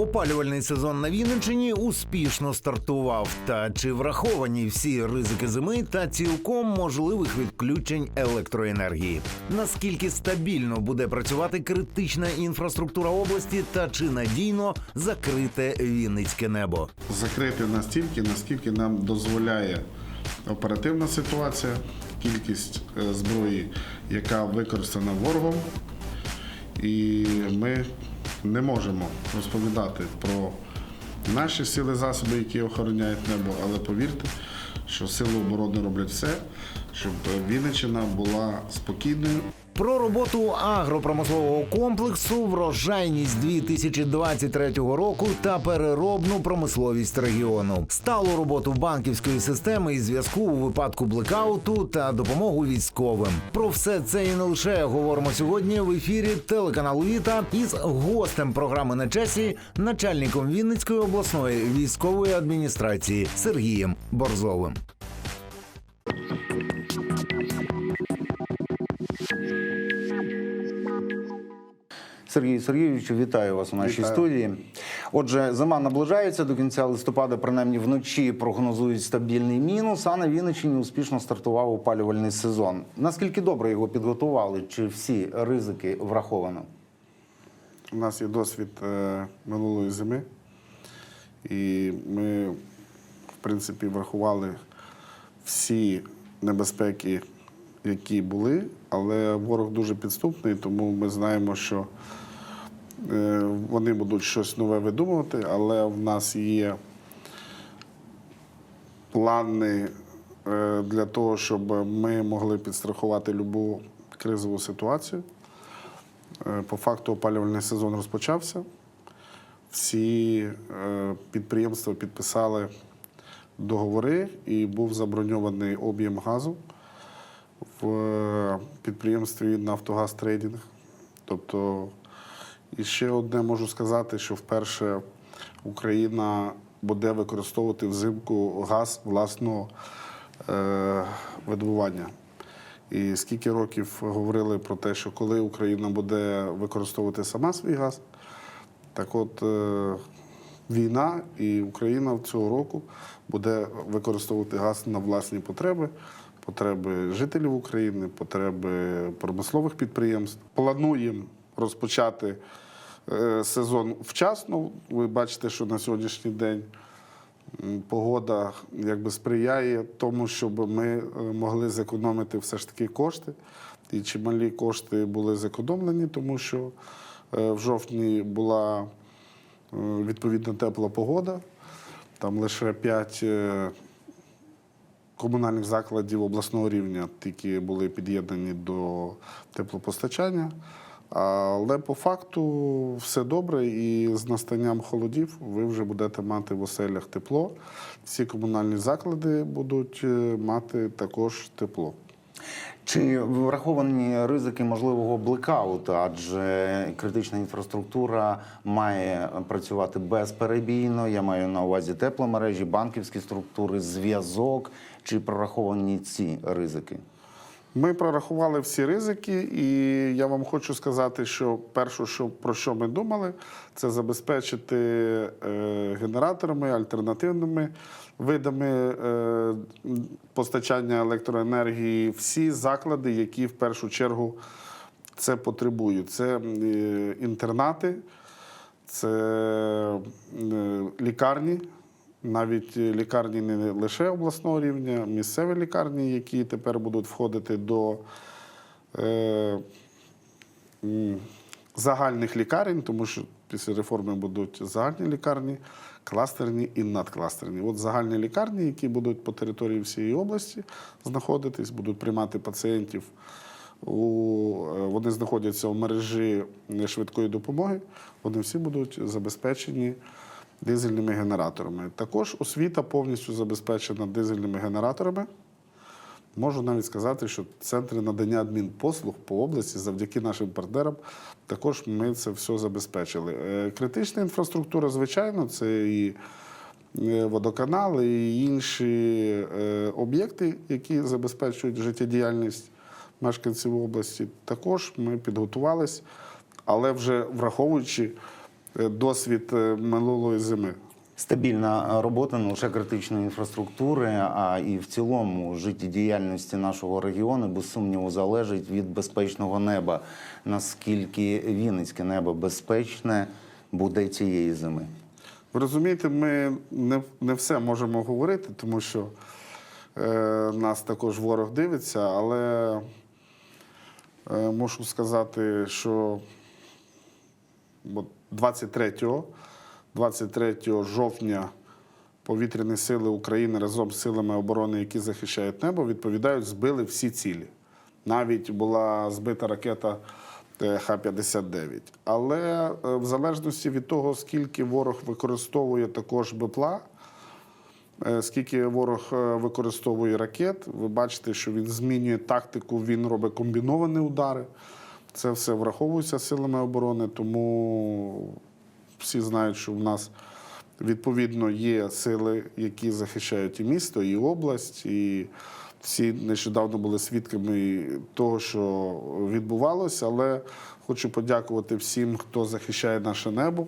Опалювальний сезон на Вінниччині успішно стартував. Та чи враховані всі ризики зими та цілком можливих відключень електроенергії? Наскільки стабільно буде працювати критична інфраструктура області, та чи надійно закрите Вінницьке небо? закрити настільки, наскільки нам дозволяє оперативна ситуація, кількість е, зброї, яка використана ворогом. І ми не можемо розповідати про наші сили засоби, які охороняють небо, але повірте, що сили оборони роблять все, щоб Вінниччина була спокійною, Про роботу агропромислового комплексу, врожайність 2023 року та переробну промисловість регіону, сталу роботу банківської системи і зв'язку у випадку блекауту та допомогу військовим. Про все це і не лише говоримо сьогодні в ефірі телеканалу Віта із гостем програми на часі, начальником Вінницької обласної військової адміністрації Сергієм Борзовим. Сергію Сергійовичу, вітаю вас у нашій Вітаю. студії. Отже, зима наближається до кінця листопада, принаймні вночі прогнозують стабільний мінус. А на Вінниччині успішно стартував опалювальний сезон. Наскільки добре його підготували? Чи всі ризики враховано? У нас є досвід е, минулої зими, і ми, в принципі, врахували всі небезпеки, які були, але ворог дуже підступний, тому ми знаємо, що е, вони будуть щось нове видумувати, але в нас є плани е, для того, щоб ми могли підстрахувати будь-яку кризову ситуацію. Е, По факту опалювальний сезон розпочався. Всі підприємства підписали договори і був заброньований об'єм газу в е, підприємстві Нафтогаз Трейдинг. Тобто, і ще одне можу сказати, що вперше Україна буде використовувати взимку газ власного е, видобування. І скільки років говорили про те, що коли Україна буде використовувати сама свій газ, так от е, війна і Україна цього року буде використовувати газ на власні потреби, потреби жителів України, потреби промислових підприємств. Плануємо розпочати е, сезон вчасно. Ви бачите, що на сьогоднішній день погода якби сприяє тому, щоб ми е, могли зекономити все ж таки кошти. І чималі кошти були зекономлені, тому що е, в жовтні була відповідно тепла погода. Там лише 5 комунальних закладів обласного рівня тільки були під'єднані до теплопостачання. Але по факту все добре, і з настанням холодів ви вже будете мати в оселях тепло. Всі комунальні заклади будуть е, мати також тепло. Чи враховані ризики можливого блекауту? Адже критична інфраструктура має працювати безперебійно. Я маю на увазі тепломережі, банківські структури, зв'язок. Чи прораховані ці ризики? Ми прорахували всі ризики, і я вам хочу сказати, що перше, що про що ми думали, це забезпечити е, генераторами, альтернативними видами е, постачання електроенергії всі заклади, які в першу чергу це потребують. Це е, інтернати, це е, лікарні. Навіть лікарні не лише обласного рівня, місцеві лікарні, які тепер будуть входити до е, загальних лікарень, тому що після реформи будуть загальні лікарні, кластерні і надкластерні. От загальні лікарні, які будуть по території всієї області знаходитись, будуть приймати пацієнтів. У, е, вони знаходяться в мережі швидкої допомоги, вони всі будуть забезпечені дизельними генераторами. Також освіта повністю забезпечена дизельними генераторами. Можу навіть сказати, що центри надання адмінпослуг по області завдяки нашим партнерам також ми це все забезпечили. Е, Критична інфраструктура, звичайно, це і е, водоканали, і інші е, об'єкти, які забезпечують життєдіяльність мешканців області. Також ми підготувалися, але вже враховуючи досвід е, минулої зими. Стабільна робота не лише критичної інфраструктури, а і в цілому життєдіяльності нашого регіону без сумніву залежить від безпечного неба. Наскільки Вінницьке небо безпечне буде цієї зими? Ви розумієте, ми не, не все можемо говорити, тому що е, нас також ворог дивиться, але е, мушу сказати, що от 23, 23 жовтня повітряні сили України разом з силами оборони, які захищають небо, відповідають, збили всі цілі. Навіть була збита ракета е, Х-59. Але е, в залежності від того, скільки ворог використовує також БПЛА, е, скільки ворог використовує ракет, ви бачите, що він змінює тактику, він робить комбіновані удари. Це все враховується силами оборони, тому всі знають, що в нас відповідно є сили, які захищають і місто, і область, і всі нещодавно були свідками того, що відбувалося. Але хочу подякувати всім, хто захищає наше небо,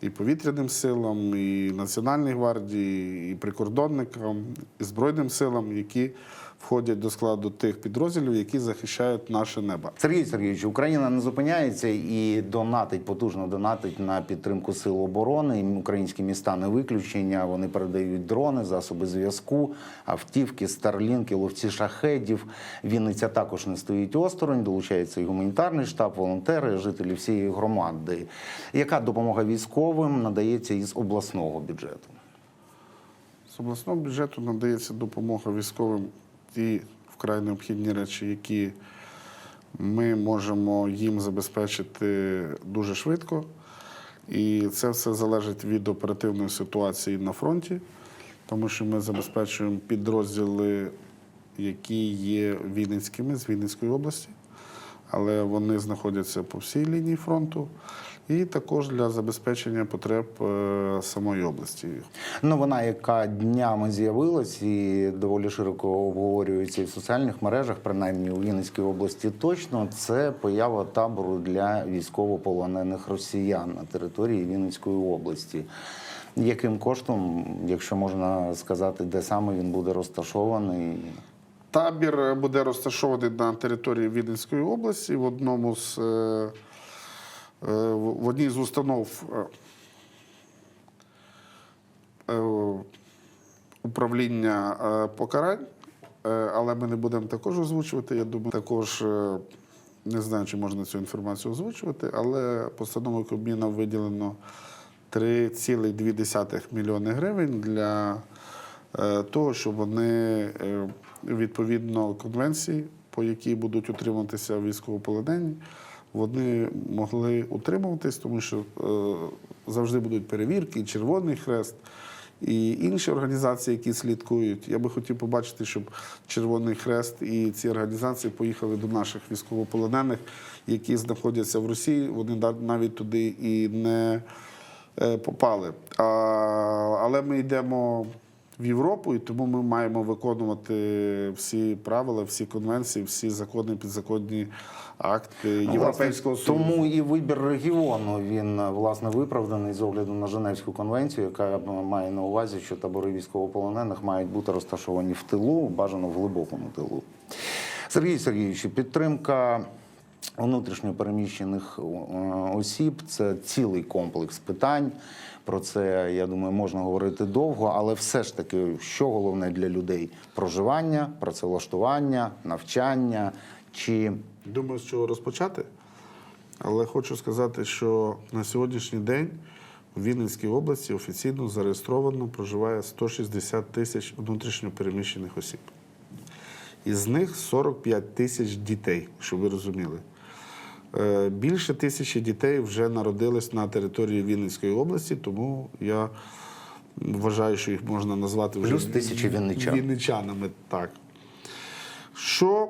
і повітряним силам, і Національній гвардії, і прикордонникам, і Збройним силам, які входять до складу тих підрозділів, які захищають наше небо. Сергій Сергійович, Україна не зупиняється і донатить потужно донатить на підтримку сил оборони. Українські міста не виключення. Вони передають дрони, засоби зв'язку, автівки, старлінки, ловці шахедів. Вінниця також не стоїть осторонь. Долучається і гуманітарний штаб, волонтери, жителі всієї громади. Яка допомога військовим надається із обласного бюджету? З обласного бюджету надається допомога військовим ті вкрай необхідні речі, які ми можемо їм забезпечити дуже швидко. І це все залежить від оперативної ситуації на фронті, тому що ми забезпечуємо підрозділи, які є Вінницькими з Вінницької області, але вони знаходяться по всій лінії фронту, і також для забезпечення потреб е, самої області. Новина, яка днями з'явилась і доволі широко обговорюється і в соціальних мережах, принаймні у Вінницькій області, точно це поява табору для військовополонених росіян на території Вінницької області. Яким коштом, якщо можна сказати, де саме він буде розташований? Табір буде розташований на території Віденської області в одному з е, в одній з установ е, е, управління е, покарань, Е, але ми не будемо також озвучувати. Я думаю, також е, не знаю, чи можна цю інформацію озвучувати, але постановою Кабміна виділено 3,2 мільйони гривень для е, того, щоб вони е, відповідно конвенції, по якій будуть утримуватися військовополонені, вони могли утримуватись, тому що е, завжди будуть перевірки, Червоний Хрест. І інші організації, які слідкують, я би хотів побачити, щоб Червоний Хрест і ці організації поїхали до наших військовополонених, які знаходяться в Росії. Вони навіть туди і не е, попали. Але ми йдемо в Європу, і тому ми маємо виконувати всі правила, всі конвенції, всі закони, підзаконні акти Європейського Власне, Союзу. Тому і вибір регіону він власне виправданий з огляду на Женевську конвенцію, яка має на увазі, що табори військовополонених мають бути розташовані в тилу, бажано в глибокому тилу. Сергій Сергійович, підтримка внутрішньо переміщених е, осіб це цілий комплекс питань. Про це я думаю, можна говорити довго, але все ж таки, що головне для людей: проживання, працевлаштування, навчання чи Думаю, з чого розпочати. Але хочу сказати, що на сьогоднішній день у Вінницькій області офіційно зареєстровано проживає 160 тисяч внутрішньопереміщених осіб. Із них 45 тисяч дітей, щоб ви розуміли. Е, Більше тисячі дітей вже народились на території Вінницької області, тому я вважаю, що їх можна назвати вже Плюс тисячі вінничан. вінничанами. Так. Що,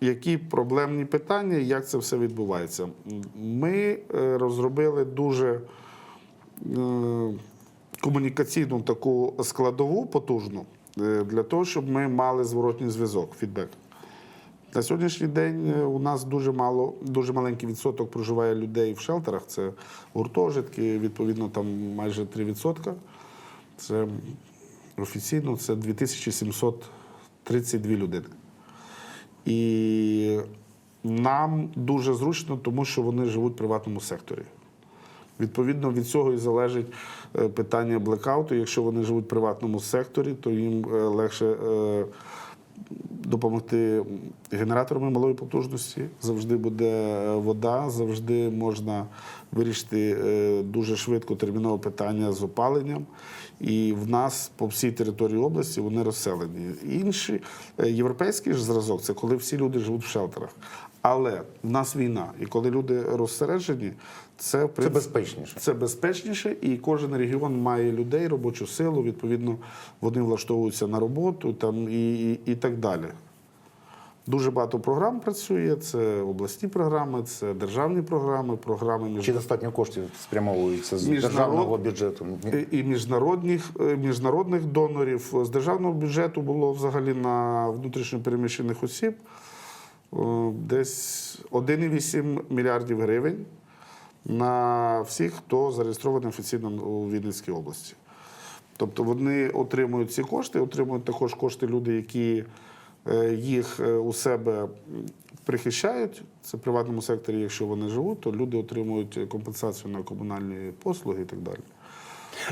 які проблемні питання, як це все відбувається? Ми е, розробили дуже е, комунікаційну таку складову потужну для того, щоб ми мали зворотній зв'язок, фідбек. На сьогоднішній день е, у нас дуже мало, дуже маленький відсоток проживає людей в шелтерах. Це гуртожитки, відповідно, там майже 3%. Це офіційно це 2732 людини. І нам дуже зручно, тому що вони живуть в приватному секторі. Відповідно, від цього і залежить е, питання блекауту. Якщо вони живуть в приватному секторі, то їм е, легше допомогти генераторами малої потужності. Завжди буде е, вода, завжди можна вирішити е, дуже швидко термінове питання з опаленням. І в нас по всій території області вони розселені. Інший е, європейський ж зразок це коли всі люди живуть в шелтерах. Але в нас війна, і коли люди розсереджені, це Це безпечніше. це безпечніше, і кожен регіон має людей, робочу силу. Відповідно, вони влаштовуються на роботу там і, і, і так далі. Дуже багато програм працює. Це обласні програми, це державні програми, програми між... Чи достатньо коштів спрямовується з Міжнарод- державного бюджету? і- і міжнародних, е, міжнародних донорів. З державного бюджету було взагалі на внутрішньопереміщених осіб десь 1,8 мільярдів гривень на всіх, хто зареєстрований офіційно у Вінницькій області. Тобто вони отримують ці кошти, отримують також кошти люди, які е, їх е, у себе прихищають. Це в приватному секторі, якщо вони живуть, то люди отримують компенсацію на комунальні послуги і так далі.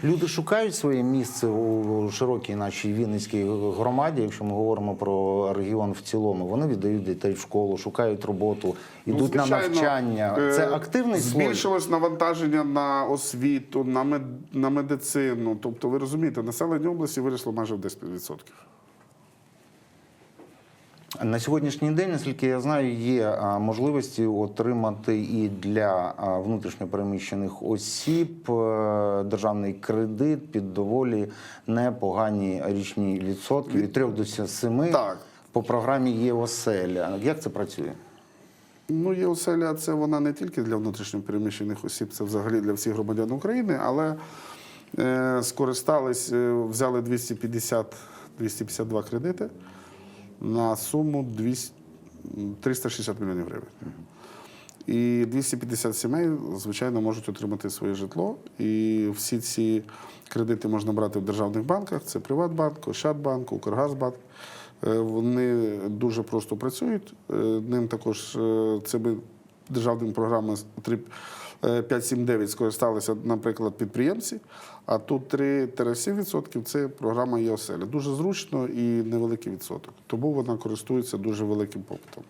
Люди шукають своє місце у широкій нашій Вінницькій громаді. Якщо ми говоримо про регіон в цілому, вони віддають дітей в школу, шукають роботу, йдуть Ну, на навчання. е, Це активний слой? збільшилось навантаження на освіту, на мед, на медицину. Тобто, ви розумієте, населення області виросло майже в 10%. На сьогоднішній день, наскільки я знаю, є можливості отримати і для внутрішньопереміщених осіб е, державний кредит під доволі непогані річні відсотки від 3 до 7 Так. по програмі ЄОСЕЛЯ. Як це працює? Ну, є оселя, це вона не тільки для внутрішньопереміщених осіб, це взагалі для всіх громадян України, але е, скористались, е, взяли 250, 252 кредити на суму 200, 360 мільйонів гривень. І 250 сімей, звичайно, можуть отримати своє житло. І всі ці кредити можна брати в державних банках: це Приватбанк, Ощадбанк, Укргазбанк. Е, Вони дуже просто працюють. Е, Ним також е, цими державними програмами 3, 579 скористалися, наприклад, підприємці. А тут 3-7% це програма ЄОСЕЛЯ. Дуже зручно і невеликий відсоток. Тому вона користується дуже великим попитом.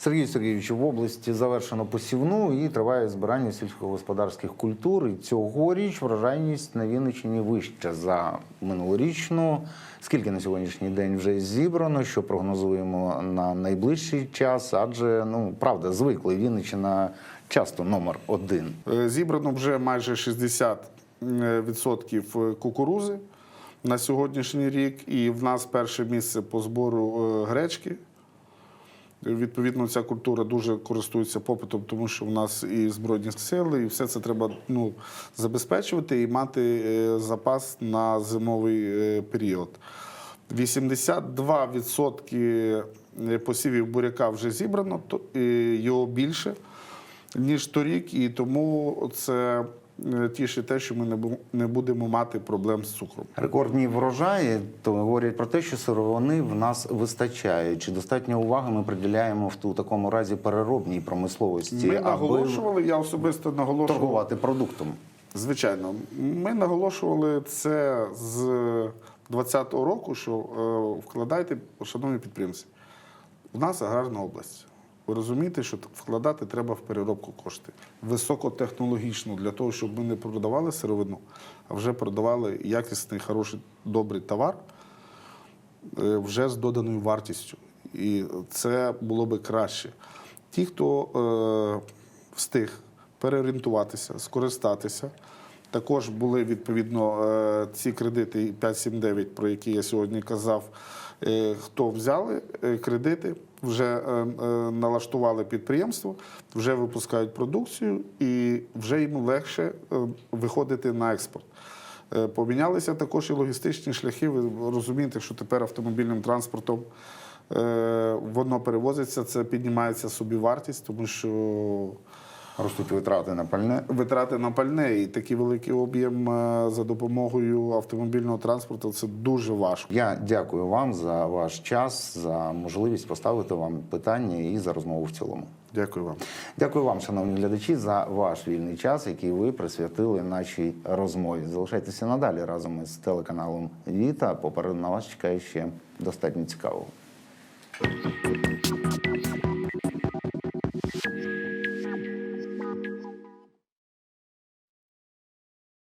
Сергій Сергійович, в області завершено посівну і триває збирання сільськогосподарських культур. І цьогоріч врожайність на Вінниччині вища за минулорічну. Скільки на сьогоднішній день вже зібрано? Що прогнозуємо на найближчий час? Адже ну правда, звикли Вінниччина часто номер один. Е, Зібрано вже майже 60% кукурузи на сьогоднішній рік, і в нас перше місце по збору е, гречки. Відповідно, ця культура дуже користується попитом, тому що в нас і збройні сили, і все це треба ну, забезпечувати і мати е, запас на зимовий е, період. 82% посівів буряка вже зібрано, то його більше ніж торік, і тому це е, тішить те, що ми не будемо мати проблем з цукром. Рекордні врожаї то говорять про те, що сировини в нас вистачає. Чи достатньо уваги ми приділяємо в ту такому разі переробній промисловості, Ми аби наголошували, я особисто наголошував. торгувати продуктом? Звичайно, ми наголошували це з 2020 року, що е, вкладайте, шановні підприємці, у нас аграрна область. Ви розумієте, що вкладати треба в переробку кошти високотехнологічно для того, щоб ми не продавали сировину, а вже продавали якісний, хороший, добрий товар е, вже з доданою вартістю. І це було би краще. Ті, хто е, встиг переорієнтуватися, скористатися, також були відповідно е, ці кредити 579, про які я сьогодні казав. Е, хто взяли е, кредити, вже налаштували підприємство, вже випускають продукцію і вже їм легше виходити на експорт. Помінялися також і логістичні шляхи. Ви розумієте, що тепер автомобільним транспортом воно перевозиться, це піднімається собівартість, тому що Ростуть витрати на пальне. витрати на пальне і такий великий об'єм е, за допомогою автомобільного транспорту це дуже важко. Я дякую вам за ваш час, за можливість поставити вам питання і за розмову в цілому. Дякую вам. Дякую вам, шановні глядачі, за ваш вільний час, який ви присвятили нашій розмові. Залишайтеся надалі разом із телеканалом Віта. Попереду на вас чекає ще достатньо цікавого.